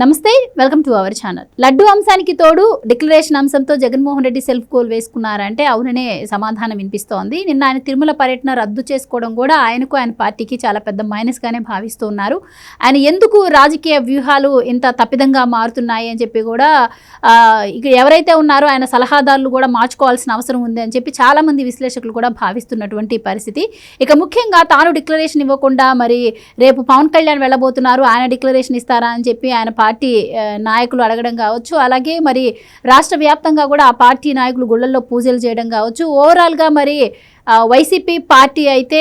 Namaste welcome to our channel. Laddu అంశానికి తోడు declaration అంశంతో జగన్మోహన్ రెడ్డి సెల్ఫ్ గోల్ వేసుకున్నారంటే అవుననే సమాధానం వినిపిస్తోంది. నిన్న ఆయన తిరుమల పర్యటన రద్దు చేసుకోవడం కూడా ఆయనకు ఆయన పార్టీకి చాలా పెద్ద మైనస్గానే భావిస్తూ ఉన్నారు ఆయన ఎందుకు రాజకీయ వ్యూహాలు ఇంత తప్పిదంగా మారుతున్నాయి అని చెప్పి కూడా ఇక్కడ ఎవరైతే ఉన్నారో ఆయన సలహాదారులు కూడా మార్చుకోవాల్సిన అవసరం ఉంది అని చెప్పి చాలా మంది విశ్లేషకులు కూడా భావిస్తున్నటువంటి పరిస్థితి. ఇక ముఖ్యంగా తాను డిక్లరేషన్ ఇవ్వకుండా మరి రేపు పవన్ కళ్యాణ్ వెళ్ళబోతున్నారు ఆయన డిక్లరేషన్ ఇస్తారా అని చెప్పి ఆయన పార్టీ నాయకులు అడగడం కావచ్చు. అలాగే మరి రాష్ట్ర వ్యాప్తంగా కూడా ఆ పార్టీ నాయకులు గుళ్ళల్లో పూజలు చేయడం కావచ్చు. ఓవరాల్గా మరి వైసీపీ పార్టీ అయితే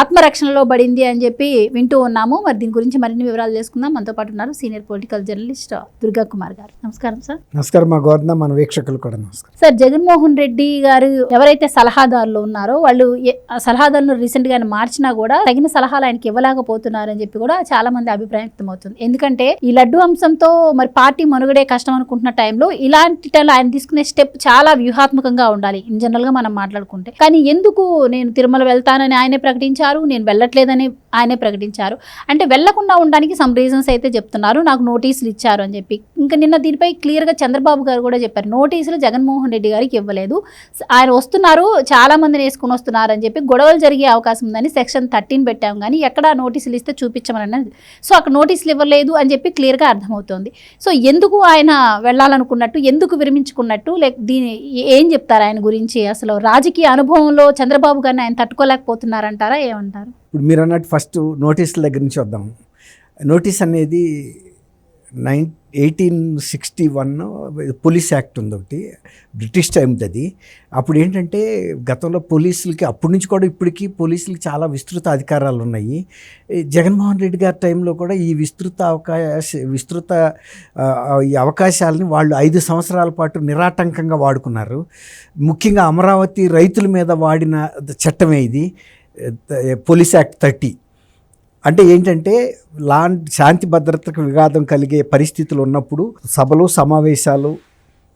ఆత్మరక్షణలో పడింది అని చెప్పి వింటూ ఉన్నాము. మరి దీని గురించి మరిన్ని వివరాలు చేసుకుందాం మనతో పాటు ఉన్నారు senior political journalist Durga Kumar గారు. నమస్కారం సార్. నమస్కారం మా గోవర్ధన మన వీక్షకులు కూడా నమస్కారం. సార్ జగన్మోహన్ రెడ్డి గారు ఎవరైతే సలహాదారులు ఉన్నారో వాళ్ళు సలహాదారులు రీసెంట్గా ఆయన మార్చినా కూడా తగిన సలహాలు ఆయనకి ఇవ్వలేకపోతున్నారు అని చెప్పి కూడా చాలా మంది అభిప్రాయం వ్యక్తమవుతుంది. ఎందుకంటే ఈ లడ్డు అంశంతో మరి పార్టీ మనుగడే కష్టం అనుకుంటున్న టైంలో ఇలాంటి టైంలో ఆయన తీసుకునే స్టెప్ చాలా వ్యూహాత్మకంగా ఉండాలి. ఇన్ జనరల్గా మనం మాట్లాడుకుంటే. కానీ ఎందుకు నేను తిరుమల వెళ్తానని ఆయనే ప్రకటించారు నేను వెళ్ళట్లేదని ఆయనే ప్రకటించారు. అంటే వెళ్ళకుండా ఉండడానికి సమ్ రీజన్స్ అయితే చెప్తున్నారు నాకు నోటీసులు ఇచ్చారు అని చెప్పి. ఇంకా నిన్న దీనిపై క్లియర్గా చంద్రబాబు గారు కూడా చెప్పారు. నోటీసులు జగన్మోహన్ రెడ్డి గారికి ఇవ్వలేదు. ఆయన వస్తున్నారు చాలా మందిని వేసుకుని వస్తున్నారు అని చెప్పి గొడవలు జరిగే అవకాశం ఉందని సెక్షన్ థర్టీన్ పెట్టాం. కానీ ఎక్కడ నోటీసులు ఇస్తే చూపించమని సో అక్కడ నోటీసులు ఇవ్వలేదు అని చెప్పి క్లియర్గా అర్థమవుతోంది. సో ఎందుకు ఆయన వెళ్ళాలనుకున్నట్టు ఎందుకు విరమించుకున్నట్టు లేక దీని ఏం చెప్తారు ఆయన గురించి? అసలు రాజకీయ అనుభవంలో చంద్రబాబు గారిని ఆయన తట్టుకోలేకపోతున్నారంటారా ఏమంటారు? ఇప్పుడు మీరు అన్నట్టు ఫస్ట్ నోటీసుల దగ్గర నుంచి వద్దాం. నోటీస్ అనేది nine eighteen sixty one police act ఉంది ఒకటి బ్రిటిష్ టైంది అది అప్పుడు ఏంటంటే గతంలో పోలీసులకి అప్పటి నుంచి కూడా ఇప్పటికీ పోలీసులకి చాలా విస్తృత అధికారాలు ఉన్నాయి జగన్మోహన్ రెడ్డి గారి టైంలో కూడా ఈ విస్తృత అవకాశ విస్తృత ఈ అవకాశాలని వాళ్ళు ఐదు సంవత్సరాల పాటు నిరాటంకంగా వాడుకున్నారు. ముఖ్యంగా అమరావతి రైతుల మీద వాడిన చట్టమే ఇది పోలీస్ యాక్ట్ థర్టీ. అంటే ఏంటంటే లా శాంతి భద్రతకు విఘాతం కలిగే పరిస్థితులు ఉన్నప్పుడు సభలు సమావేశాలు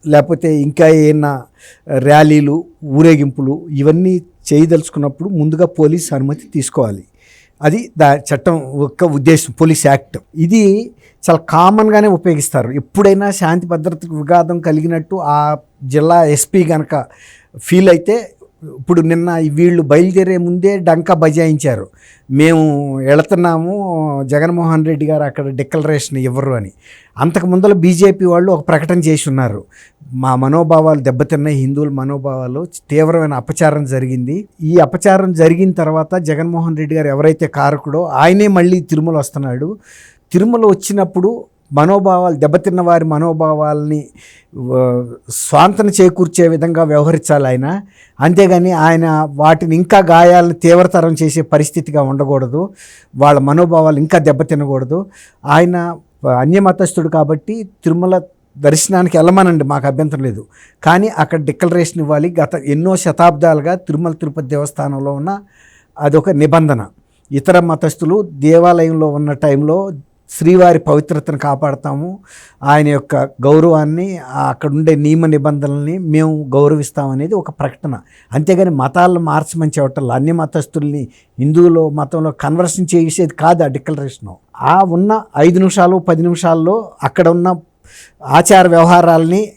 లేకపోతే ఇంకా ఏమైనా ర్యాలీలు ఊరేగింపులు ఇవన్నీ చేయదలుచుకున్నప్పుడు ముందుగా పోలీస్ అనుమతి తీసుకోవాలి. అది దా చట్టం యొక్క ఉద్దేశం పోలీస్ యాక్ట్. ఇది చాలా కామన్గానే ఉపయోగిస్తారు. ఎప్పుడైనా శాంతి భద్రతకు విఘాతం కలిగినట్టు ఆ జిల్లా ఎస్పీ కనుక ఫీల్ అయితే ఇప్పుడు నిన్న వీళ్ళు బయలుదేరే ముందే డంకా బజాయించారు. మేము వెళుతున్నాము జగన్మోహన్ రెడ్డి గారు అక్కడ డిక్లరేషన్ ఇవ్వరు అని. అంతకు ముందర బీజేపీ వాళ్ళు ఒక ప్రకటన చేసి ఉన్నారు. మా మనోభావాలు దెబ్బతిన్నాయి హిందువుల మనోభావాలు తీవ్రమైన అపచారం జరిగింది. ఈ అపచారం జరిగిన తర్వాత జగన్మోహన్ రెడ్డి గారు ఎవరైతే కారకుడో ఆయనే మళ్ళీ తిరుమల వస్తున్నాడు. తిరుమల వచ్చినప్పుడు మనోభావాలు దెబ్బతిన్న వారి మనోభావాల్ని స్వాంతన చేకూర్చే విధంగా వ్యవహరించాలి ఆయన. అంతేగాని ఆయన వాటిని ఇంకా గాయాలను తీవ్రతరం చేసే పరిస్థితిగా ఉండకూడదు. వాళ్ళ మనోభావాలు ఇంకా దెబ్బతినకూడదు. ఆయన అన్యమతస్థుడు కాబట్టి తిరుమల దర్శనానికి వెళ్ళమనండి మాకు అభ్యంతరం లేదు. కానీ అక్కడ డిక్లరేషన్ ఇవ్వాలి. గత ఎన్నో శతాబ్దాలుగా తిరుమల తిరుపతి దేవస్థానంలో ఉన్న అదొక నిబంధన. ఇతర మతస్థులు దేవాలయంలో ఉన్న టైంలో శ్రీవారి పవిత్రతను కాపాడతాము. ఆయన యొక్క గౌరవాన్ని అక్కడ ఉండే నియమ నిబంధనల్ని మేము గౌరవిస్తామనేది ఒక ప్రకటన. అంతేగాని మతాలను మార్చమని చెప్పటం అన్ని మతస్థుల్ని హిందువులు మతంలో కన్వర్షన్ చేసేది కాదు ఆ డిక్లరేషను. ఆ ఉన్న ఐదు నిమిషాలు పది నిమిషాల్లో అక్కడ ఉన్న ఆచార వ్యవహారాలని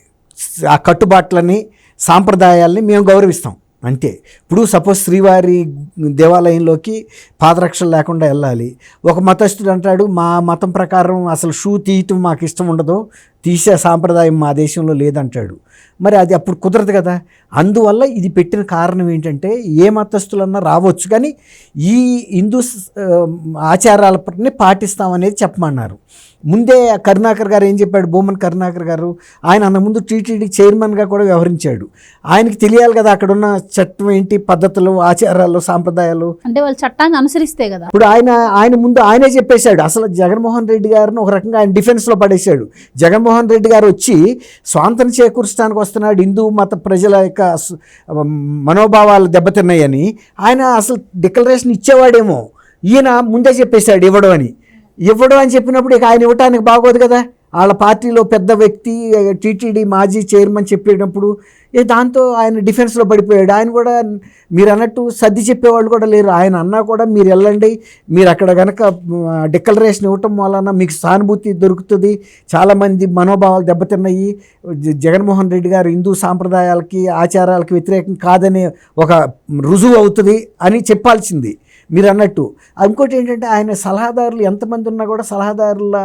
ఆ కట్టుబాట్లని సాంప్రదాయాల్ని మేము గౌరవిస్తాం. అంతే. ఇప్పుడు సపోజ్ శ్రీవారి దేవాలయంలోకి పాదరక్షలు లేకుండా వెళ్ళాలి. ఒక మతస్థుడు అంటాడు మా మతం ప్రకారం అసలు షూ తీయటం మాకు ఇష్టం ఉండదు తీసే సాంప్రదాయం మా దేశంలో లేదంటాడు. మరి అది అప్పుడు కుదరదు కదా. అందువల్ల ఇది పెట్టిన కారణం ఏంటంటే ఏ మతస్థులన్నా రావచ్చు కానీ ఈ హిందూ ఆచారాలని పాటిస్తామనేది చెప్పమన్నారు. ముందే కరుణాకర్ గారు ఏం చెప్పాడు? బొమ్మన్ కరుణాకర్ గారు ఆయన అంత ముందు టీటీడీ చైర్మన్గా కూడా వ్యవహరించాడు. ఆయనకి తెలియాలి కదా అక్కడ ఉన్న చట్టం ఏంటి పద్ధతులు ఆచారాలు సాంప్రదాయాలు. అంటే వాళ్ళు చట్టాన్ని అనుసరిస్తే కదా. ఇప్పుడు ఆయన ఆయన ముందు ఆయనే చెప్పేశాడు. అసలు జగన్మోహన్ రెడ్డి గారిని ఒక రకంగా ఆయన డిఫెన్స్లో పడేశాడు. జగన్మోహన్ రెడ్డి గారు వచ్చి స్వాతంత్రం చేకూర్చడానికి వస్తున్నాడు. హిందూ మత ప్రజల యొక్క మనోభావాలు దెబ్బతిన్నాయని ఆయన అసలు డిక్లరేషన్ ఇచ్చేవాడేమో. ఈయన ముందే చెప్పేశాడు ఇవ్వడం అని. ఇవ్వడం అని చెప్పినప్పుడు ఇక ఆయన ఇవ్వటానికి బాగోదు కదా. వాళ్ళ పార్టీలో పెద్ద వ్యక్తి టీటీడీ మాజీ చైర్మన్ చెప్పేటప్పుడు ఏ దాంతో ఆయన డిఫెన్స్లో పడిపోయాడు. ఆయన కూడా మీరు అన్నట్టు సర్ది చెప్పేవాళ్ళు కూడా లేరు. ఆయన అన్నా కూడా మీరు వెళ్ళండి మీరు అక్కడ కనుక డిక్లరేషన్ ఇవ్వటం వలన మీకు సానుభూతి దొరుకుతుంది. చాలామంది మనోభావాలు దెబ్బతిన్నాయి. జగన్మోహన్ రెడ్డి గారు హిందూ సాంప్రదాయాలకి ఆచారాలకి వ్యతిరేకం కాదనే ఒక రుజువు అవుతుంది అని చెప్పాల్సింది. మీరు అన్నట్టు ఇంకోటి ఏంటంటే ఆయన సలహాదారులు ఎంతమంది ఉన్నా కూడా సలహాదారుల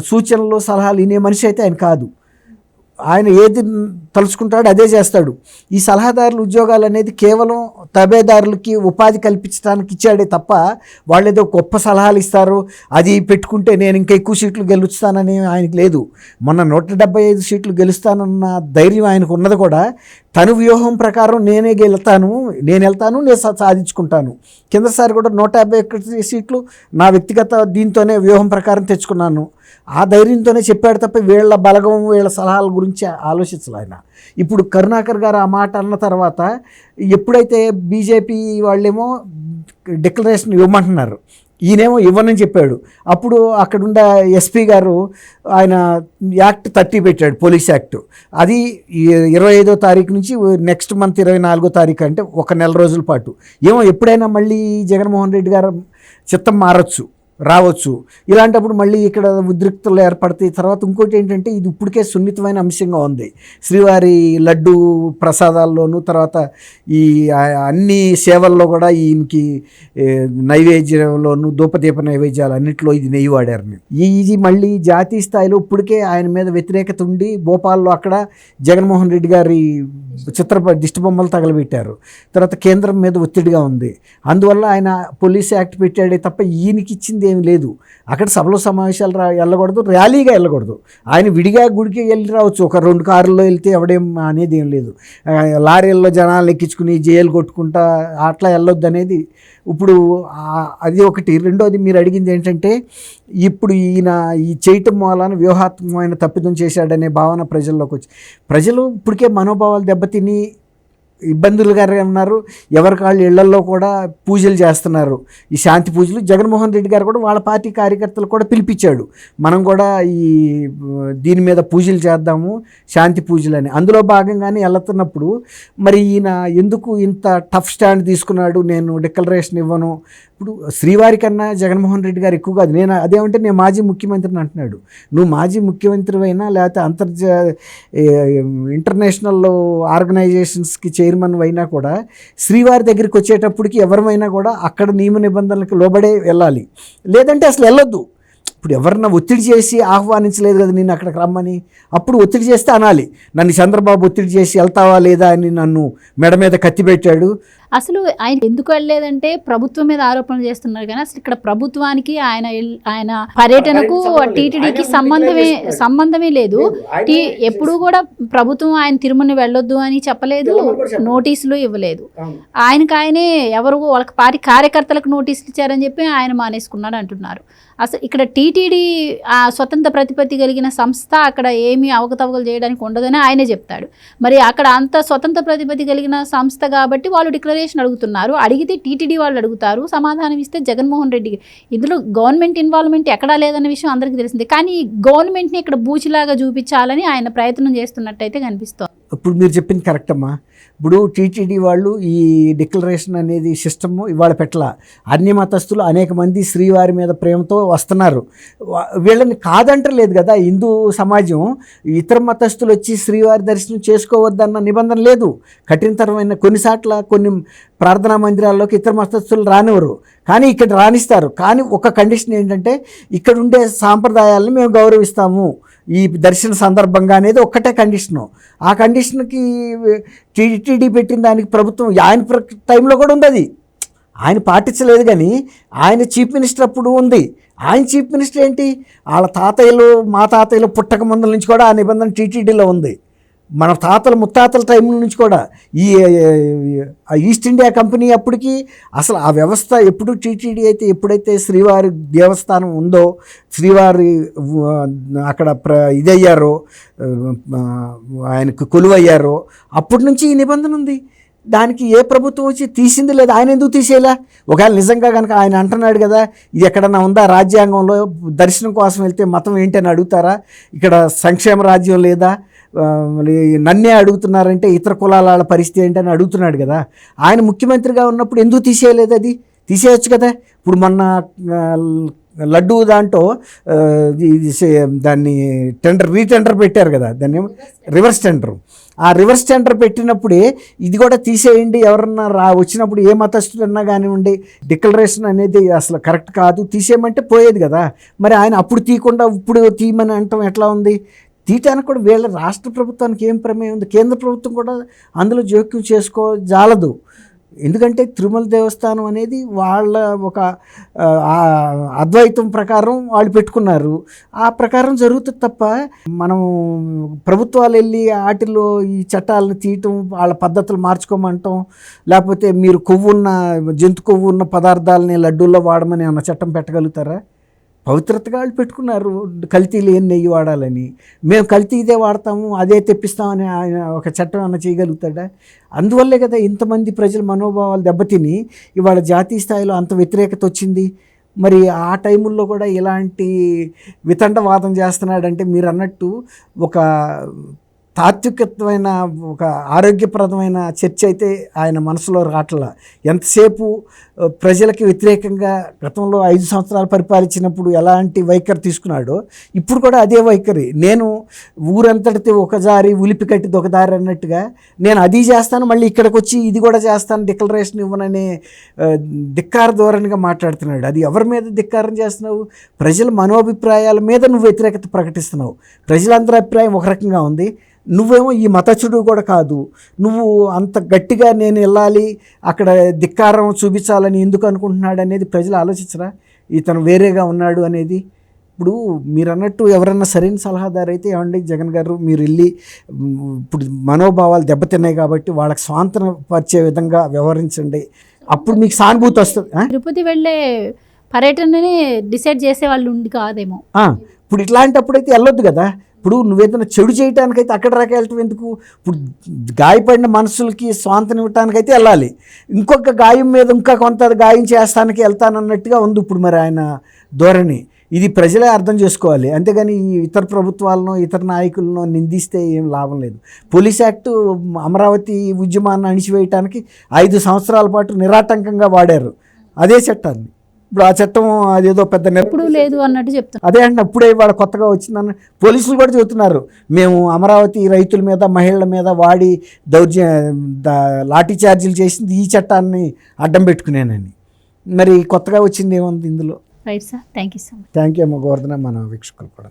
సూచనలు సలహాలు వినే మనిషి అయితే ఆయన కాదు. ఆయన ఏది తలుచుకుంటాడో అదే చేస్తాడు. ఈ సలహాదారుల ఉద్యోగాలు అనేది కేవలం తబేదారులకి ఉపాధి కల్పించడానికి ఇచ్చాడే తప్ప వాళ్ళు ఏదో గొప్ప సలహాలు ఇస్తారు. అది పెట్టుకుంటే నేను ఇంకా ఎక్కువ సీట్లు గెలుస్తానని ఆయనకి లేదు. మొన్న నూట డెబ్బై ఐదు సీట్లు గెలుస్తానన్న ధైర్యం ఆయనకు ఉన్నది కూడా. తను వ్యూహం ప్రకారం నేనే గెలుతాను నేను వెళ్తాను నేను సా- సాధించుకుంటాను. కిందసారి కూడా నూట యాభై ఒకటి సీట్లు నా వ్యక్తిగత దీంతోనే వ్యూహం ప్రకారం తెచ్చుకున్నాను. ఆ ధైర్యంతోనే చెప్పాడు తప్ప వీళ్ళ బలగం వీళ్ళ సలహాల గురించి ఆలోచించలే ఆయన. ఇప్పుడు కరుణాకర్ గారు ఆ మాట అన్న తర్వాత ఎప్పుడైతే బీజేపీ వాళ్ళేమో డిక్లరేషన్ ఇవ్వమంటున్నారు ఈయనేమో ఇవ్వనని చెప్పాడు. అప్పుడు అక్కడున్న ఎస్పీ గారు ఆయన యాక్ట్ థర్టీ పెట్టాడు పోలీస్ యాక్ట్. అది ఇరవై ఐదో తారీఖు నుంచి నెక్స్ట్ మంత్ ఇరవై నాలుగో తారీఖు అంటే ఒక నెల రోజుల పాటు. ఏమో ఎప్పుడైనా మళ్ళీ జగన్మోహన్ రెడ్డి గారు చిత్తం మారచ్చు. రావచ్చు. ఇలాంటప్పుడు మళ్ళీ ఇక్కడ ఉద్రిక్తలు ఏర్పడతాయి. తర్వాత ఇంకోటి ఏంటంటే ఇది ఇప్పటికే సున్నితమైన అంశంగా ఉంది. శ్రీవారి లడ్డు ప్రసాదాల్లోనూ తర్వాత ఈ అన్ని సేవల్లో కూడా ఈయనకి నైవేద్యంలోనూ దూపదీప ధూపదీప నైవేద్యాలు అన్నింటిలో ఇది నెయ్యి వాడారు ఈ- ఇది మళ్ళీ జాతీయ స్థాయిలో ఇప్పటికే ఆయన మీద వ్యతిరేకత ఉండి భోపాల్లో అక్కడ జగన్మోహన్ రెడ్డి గారి చిత్ర దిష్టి బొమ్మలు తగలబెట్టారు. తర్వాత కేంద్రం మీద ఒత్తిడిగా ఉంది. అందువల్ల ఆయన పోలీస్ యాక్ట్ పెట్టాడే తప్ప ఈయనకి ఇచ్చింది ఏమి లేదు. అక్కడ సభలో సమావేశాలు రా వెళ్ళకూడదు ర్యాలీగా వెళ్ళకూడదు. ఆయన విడిగా గుడికి వెళ్ళి రావచ్చు. ఒక రెండు కారుల్లో వెళ్తే ఎవడేం అనేది ఏం లేదు లారీల్లో జనాలు ఎక్కించుకుని జైలు కొట్టుకుంటా అట్లా వెళ్ళొద్దు అనేది ఇప్పుడు అది ఒకటి. రెండోది మీరు అడిగింది ఏంటంటే ఇప్పుడు ఈయన ఈ చేయటం వలన వ్యూహాత్మకమైన తప్పిదం చేశాడనే భావన ప్రజల్లోకి వచ్చి ప్రజలు ఇప్పటికే మనోభావాలు దెబ్బతిని ఇబ్బందులుగానే ఉన్నారు. ఎవరి కాళ్ళు ఇళ్ళల్లో కూడా పూజలు చేస్తున్నారు. ఈ శాంతి పూజలు జగన్మోహన్ రెడ్డి గారు కూడా వాళ్ళ పార్టీ కార్యకర్తలు కూడా పిలిపించాడు. మనం కూడా ఈ దీని మీద పూజలు చేద్దాము శాంతి పూజలు అని. అందులో భాగంగానే వెళ్తున్నప్పుడు మరి ఈయన ఎందుకు ఇంత టఫ్ స్టాండ్ తీసుకున్నాడు? నేను డిక్లరేషన్ ఇవ్వను. ఇప్పుడు శ్రీవారి కన్నా జగన్మోహన్ రెడ్డి గారు ఎక్కువ కాదు. నేను అదేమంటే నేను మాజీ ముఖ్యమంత్రిని అంటున్నాడు. నువ్వు మాజీ ముఖ్యమంత్రి అయినా లేకపోతే అంతర్జా ఇంటర్నేషనల్ ఆర్గనైజేషన్స్కి చైర్మన్ అయినా కూడా శ్రీవారి దగ్గరికి వచ్చేటప్పటికి ఎవరమైనా కూడా అక్కడ నియమ నిబంధనలకు లోబడే వెళ్ళాలి. లేదంటే అసలు వెళ్ళొద్దు. ఇప్పుడు ఎవరన్నా ఒత్తిడి చేసి ఆహ్వానించలేదు కదా నేను అక్కడికి రమ్మని. అప్పుడు ఒత్తిడి చేస్తే అనాలి. నన్ను చంద్రబాబు ఒత్తిడి చేసి వెళ్తావా లేదా అని నన్ను మెడ మీద కత్తి పెట్టాడు. అసలు ఆయన ఎందుకు వెళ్ళలేదంటే ప్రభుత్వం మీద ఆరోపణలు చేస్తున్నారు కానీ అసలు ఇక్కడ ప్రభుత్వానికి ఆయన ఆయన పర్యటనకు. టీటీడీకి సంబంధమే. సంబంధమే లేదు ఎప్పుడు కూడా ప్రభుత్వం ఆయన తిరుమల వెళ్ళొద్దు అని చెప్పలేదు. నోటీసులు ఇవ్వలేదు ఆయనకు ఆయనే ఎవరు వాళ్ళకి పార్టీ కార్యకర్తలకు నోటీసులు ఇచ్చారని చెప్పి ఆయన మానేసుకున్నాడు అంటున్నారు అసలు ఇక్కడ టీటీడీ ఆ స్వతంత్ర ప్రతిపత్తి కలిగిన సంస్థ అక్కడ ఏమీ అవకతవకలు చేయడానికి ఉండదని ఆయనే చెప్తాడు మరి అక్కడ అంత స్వతంత్ర ప్రతిపత్తి కలిగిన సంస్థ కాబట్టి వాళ్ళు డిక్లరేషన్ అడుగుతున్నారు అడిగితే టీటీడీ వాళ్ళు అడుగుతారు సమాధానం ఇస్తే జగన్మోహన్ రెడ్డి ఇందులో గవర్నమెంట్ ఇన్వాల్వ్మెంట్ ఎక్కడా లేదన్న విషయం అందరికీ తెలిసింది. కానీ గవర్నమెంట్ని ఇక్కడ బూచిలాగా చూపించాలని ఆయన ప్రయత్నం చేస్తున్నట్టయితే కనిపిస్తోంది. ఇప్పుడు మీరు చెప్పింది కరెక్ట్ అమ్మా. ఇప్పుడు టీటీడీ వాళ్ళు ఈ డిక్లరేషన్ అనేది సిస్టమ్ ఇవాళ పెట్టల. అన్ని మతస్థులు అనేక మంది శ్రీవారి మీద ప్రేమతో వస్తున్నారు. వీళ్ళని కాదంటలేదు కదా హిందూ సమాజం. ఇతర మతస్థులు వచ్చి శ్రీవారి దర్శనం చేసుకోవద్దన్న నిబంధన లేదు. కఠినతరమైన కొన్నిసార్ల కొన్ని ప్రార్థనా మందిరాల్లోకి ఇతర మతస్థులు రానివ్వరు. కానీ ఇక్కడ రాణిస్తారు. కానీ ఒక కండిషన్ ఏంటంటే ఇక్కడ ఉండే సాంప్రదాయాలను మేము గౌరవిస్తాము. ఈ దర్శన సందర్భంగా అనేది ఒక్కటే కండిషను. ఆ కండిషన్కి టీటీడీ పెట్టిన దానికి ప్రభుత్వం ఆయన ప్ర- టైంలో కూడా ఉంది అది. ఆయన పాటించలేదు కానీ ఆయన చీఫ్ మినిస్టర్ అప్పుడు ఉంది. ఆయన చీఫ్ మినిస్టర్ ఏంటి? వాళ్ళ తాతయ్యలు మా తాతయ్యలు పుట్టక ముందల నుంచి కూడా ఆ నిబంధన టీటీడీలో ఉంది. మన తాతల ముత్తాతల టైం నుంచి కూడా ఈ ఈస్ట్ ఇండియా కంపెనీ అప్పటికి అసలు ఆ వ్యవస్థ ఎప్పుడు టీటీడీ అయితే ఎప్పుడైతే శ్రీవారి దేవస్థానం ఉందో శ్రీవారి అక్కడ ప్ర ఇదయ్యారో ఆయనకు కొలువయ్యారో అప్పటి నుంచి ఈ నిబంధన ఉంది. దానికి ఏ ప్రభుత్వం వచ్చి తీసింది లేదు ఆయన ఎందుకు తీసేలా? ఒకవేళ నిజంగా కనుక ఆయన అంటున్నాడు కదా ఇది ఎక్కడన్నా ఉందా రాజ్యాంగంలో దర్శనం కోసం వెళ్తే మతం ఏంటి అని అడుగుతారా? ఇక్కడ సంక్షేమ రాజ్యం లేదా? నన్నే అడుగుతున్నారంటే ఇతర కులాల పరిస్థితి ఏంటని అడుగుతున్నాడు కదా. ఆయన ముఖ్యమంత్రిగా ఉన్నప్పుడు ఎందుకు తీసేయలేదు అది? తీసేయచ్చు కదా. ఇప్పుడు మొన్న లడ్డు లడ్డూ దాంట్లో దాన్ని టెండర్ రీటెండర్ పెట్టారు కదా. దాన్ని రివర్స్ టెండర్. ఆ రివర్స్ టెండర్ పెట్టినప్పుడే ఇది కూడా తీసేయండి. ఎవరన్నా రా వచ్చినప్పుడు ఏ మతస్థులన్నా కానివ్వండి డిక్లరేషన్ అనేది అసలు కరెక్ట్ కాదు. తీసేయమంటే పోయేది కదా. మరి ఆయన అప్పుడు తీయకుండా ఇప్పుడు తీయమని అంటాం ఎట్లా ఉంది? తీయటానికి కూడా వీళ్ళ రాష్ట్ర ప్రభుత్వానికి ఏం ప్రమేయం ఉంది? కేంద్ర ప్రభుత్వం కూడా అందులో జోక్యం చేసుకో జాలదు. ఎందుకంటే తిరుమల దేవస్థానం అనేది వాళ్ళ ఒక అద్వైతం ప్రకారం వాళ్ళు పెట్టుకున్నారు. ఆ ప్రకారం జరుగుతుంది తప్ప మనం ప్రభుత్వాలు వెళ్ళి వాటిలో ఈ చట్టాలను తీయటం వాళ్ళ పద్ధతులు మార్చుకోమంటాం. లేకపోతే మీరు కొవ్వు ఉన్న జంతు కొవ్వు ఉన్న పదార్థాలని లడ్డూల్లో వాడమని అన్న చట్టం పెట్టగలుగుతారా? పవిత్రతగా వాళ్ళు పెట్టుకున్నారు. కల్తీ లేని నెయ్యి వాడాలని. మేము కల్తీ ఇదే వాడతాము అదే తెప్పిస్తామని ఆయన ఒక చట్టం అన్న చేయగలుగుతాడా? అందువల్లే కదా ఇంతమంది ప్రజల మనోభావాలు దెబ్బతిని ఇవాళ జాతీయ స్థాయిలో అంత వ్యతిరేకత వచ్చింది. మరి ఆ టైముల్లో కూడా ఇలాంటి వితండవాదం చేస్తున్నాడంటే మీరు అన్నట్టు ఒక తాత్వికత్వమైన ఒక ఆరోగ్యప్రదమైన చర్చ అయితే ఆయన మనసులో రావట్లా ఎంతసేపు ప్రజలకి వ్యతిరేకంగా గతంలో ఐదు సంవత్సరాలు పరిపాలించినప్పుడు ఎలాంటి వైఖరి తీసుకున్నాడో ఇప్పుడు కూడా అదే వైఖరి. నేను ఊరంతటితో ఒక దారి ఉలిపి కట్టిది ఒక దారి అన్నట్టుగా నేను అది చేస్తాను మళ్ళీ ఇక్కడికి వచ్చి ఇది కూడా చేస్తాను డిక్లరేషన్ ఇవ్వననే ధిక్కార ధోరణిగా మాట్లాడుతున్నాడు. అది ఎవరి మీద ధిక్కారం చేస్తున్నావు? ప్రజల మనోభిప్రాయాల మీద నువ్వు వ్యతిరేకత ప్రకటిస్తున్నావు. ప్రజలందరి అభిప్రాయం ఒక రకంగా ఉంది. నువ్వేమో ఈ మతచుడు కూడా కాదు. నువ్వు అంత గట్టిగా నేను వెళ్ళాలి అక్కడ ధిక్కారం చూపించాలని ఎందుకు అనుకుంటున్నాడు అనేది ప్రజలు ఆలోచించరా? ఇతను వేరేగా ఉన్నాడు అనేది. ఇప్పుడు మీరు అన్నట్టు ఎవరన్నా సరైన సలహాదారు అయితే ఏమండి జగన్ గారు? మీరు వెళ్ళి ఇప్పుడు మనోభావాలు దెబ్బతిన్నాయి కాబట్టి వాళ్ళకి స్వాంతన పరిచే విధంగా వ్యవహరించండి. అప్పుడు మీకు సానుభూతి వస్తుంది తిరుపతి వెళ్ళే పర్యటనని డిసైడ్ చేసే వాళ్ళు ఉండి కాదేమో. ఇప్పుడు ఇట్లాంటప్పుడు అయితే వెళ్ళొద్దు కదా. ఇప్పుడు నువ్వేదైనా చెడు చేయటానికైతే అక్కడ దాకా వెళ్ళటం ఎందుకు? ఇప్పుడు గాయపడిన మనసులకి స్వాంతం ఇవ్వటానికైతే వెళ్ళాలి. ఇంకొక గాయం మీద ఇంకా కొంత గాయం చేస్తానికి వెళ్తానన్నట్టుగా ఉంది ఇప్పుడు మరి ఆయన ధోరణి. ఇది ప్రజలే అర్థం చేసుకోవాలి. అంతేగాని ఈ ఇతర ప్రభుత్వాలను ఇతర నాయకులను నిందిస్తే ఏం లాభం లేదు. పోలీస్ యాక్ట్ అమరావతి ఉద్యమాన్ని అణిచివేయటానికి ఐదు సంవత్సరాల పాటు నిరాటంకంగా వాడారు. అదే చట్టాన్ని. ఇప్పుడు ఆ చట్టం అదేదో పెద్ద నిర ఇప్పుడు లేదు అన్నట్టు చెప్తున్నారు అదే అండి అప్పుడే ఇవాళ కొత్తగా వచ్చిందన్న పోలీసులు కూడా చెబుతున్నారు. మేము అమరావతి రైతుల మీద మహిళల మీద వాడి దౌర్జ లాఠీ చార్జీలు చేసింది ఈ చట్టాన్ని అడ్డం పెట్టుకునేనని. మరి కొత్తగా వచ్చింది ఏముంది ఇందులో? Right sir thank you so much. Thank you అమ్మ గోవర్ధన మన వీక్షకులు కూడా.